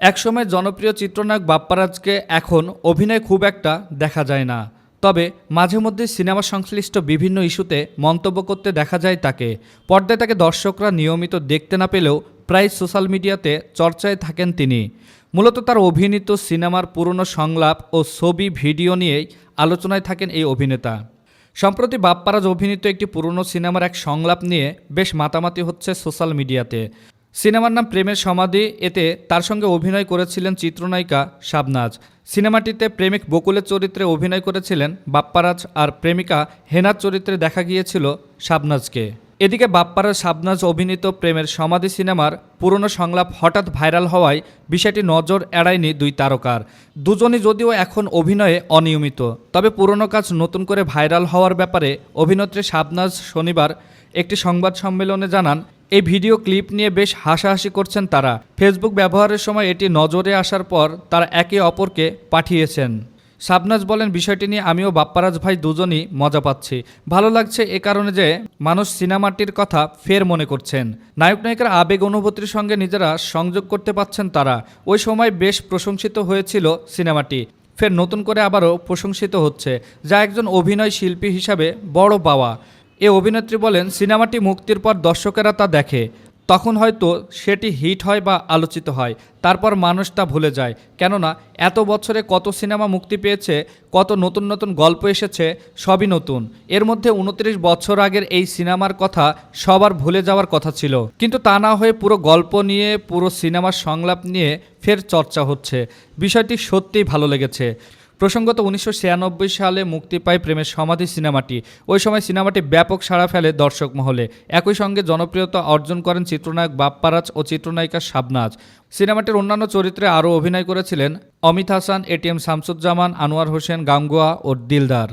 একসময় জনপ্রিয় চিত্রনায়ক বাপ্পারাজকে এখন অভিনয় খুব একটা দেখা যায় না। তবে মাঝে মধ্যে সিনেমা সংশ্লিষ্ট বিভিন্ন ইস্যুতে মন্তব্য করতে দেখা যায় তাকে। পর্দায় তাকে দর্শকরা নিয়মিত দেখতে না পেলেও প্রায় সোশ্যাল মিডিয়াতে চর্চায় থাকেন তিনি। মূলত তার অভিনীত সিনেমার পুরনো সংলাপ ও ছবি ভিডিও নিয়েই আলোচনায় থাকেন এই অভিনেতা। সম্প্রতি বাপ্পারাজ অভিনীত একটি পুরনো সিনেমার এক সংলাপ নিয়ে বেশ মাতামাতি হচ্ছে সোশ্যাল মিডিয়াতে। সিনেমার নাম প্রেমের সমাধি, এতে তার সঙ্গে অভিনয় করেছিলেন চিত্রনায়িকা শাবনাজ। সিনেমাটিতে প্রেমিক বকুলের চরিত্রে অভিনয় করেছিলেন বাপ্পারাজ আর প্রেমিকা হেনার চরিত্রে দেখা গিয়েছিল শাবনাজকে। এদিকে বাপ্পারাজ শাবনাজ অভিনীত প্রেমের সমাধি সিনেমার পুরনো সংলাপ হঠাৎ ভাইরাল হওয়ায় বিষয়টি নজর এড়ায়নি দুই তারকার। দুজনই যদিও এখন অভিনয়ে অনিয়মিত, তবে পুরনো কাজ নতুন করে ভাইরাল হওয়ার ব্যাপারে অভিনেত্রী শাবনাজ শনিবার একটি সংবাদ সম্মেলনে জানান এই ভিডিও ক্লিপ নিয়ে বেশ হাসাহাসি করছেন তারা। ফেসবুক ব্যবহারের সময় এটি নজরে আসার পর তারা একে অপরকে পাঠিয়েছেন। শাবনাজ বলেন, বিষয়টি নিয়ে আমিও বাপ্পারাজ ভাই দুজনই মজা পাচ্ছি। ভালো লাগছে এ কারণে যে মানুষ সিনেমাটির কথা ফের মনে করছেন। নায়ক নায়িকার আবেগ অনুভূতির সঙ্গে নিজেরা সংযোগ করতে পারছেন তারা। ওই সময় বেশ প্রশংসিত হয়েছিল সিনেমাটি। ফের নতুন করে আবারও প্রশংসিত হচ্ছে। যা একজন অভিনয় শিল্পী হিসাবে বড় পাওয়া। এ অভিনেত্রী বলেন, সিনেমাটি মুক্তির পর দর্শকেরা তা দেখে। তখন হয়তো সেটি হিট হয় বা আলোচিত হয়। তারপর মানুষ তা ভুলে যায়। কেননা, এত বছরে কত সিনেমা মুক্তি পেয়েছে, কত নতুন নতুন গল্প এসেছে, সবই নতুন। এর মধ্যে উনত্রিশ বছর আগের এই সিনেমার কথা সবার ভুলে যাওয়ার কথা ছিল। কিন্তু তা না হয়ে পুরো গল্প নিয়ে, পুরো সিনেমার সংলাপ নিয়ে ফের চর্চা হচ্ছে। বিষয়টি সত্যিই ভালো লেগেছে। প্রসঙ্গত উনিশশো ছিয়ানব্বই সালে মুক্তি পায় প্রেমের সমাধি সিনেমাটি। ওই সময় সিনেমাটি ব্যাপক সাড়া ফেলে দর্শক মহলে। একই সঙ্গে জনপ্রিয়তা অর্জন করেন চিত্রনায়ক বাপ্পারাজ ও চিত্রনায়িকা শাবনাজ। সিনেমাটির অন্যান্য চরিত্রে আরও অভিনয় করেছিলেন অমিত হাসান এটিএম শামসুজ্জামান, আনোয়ার হোসেন, গাঙ্গুয়া ও দিলদার।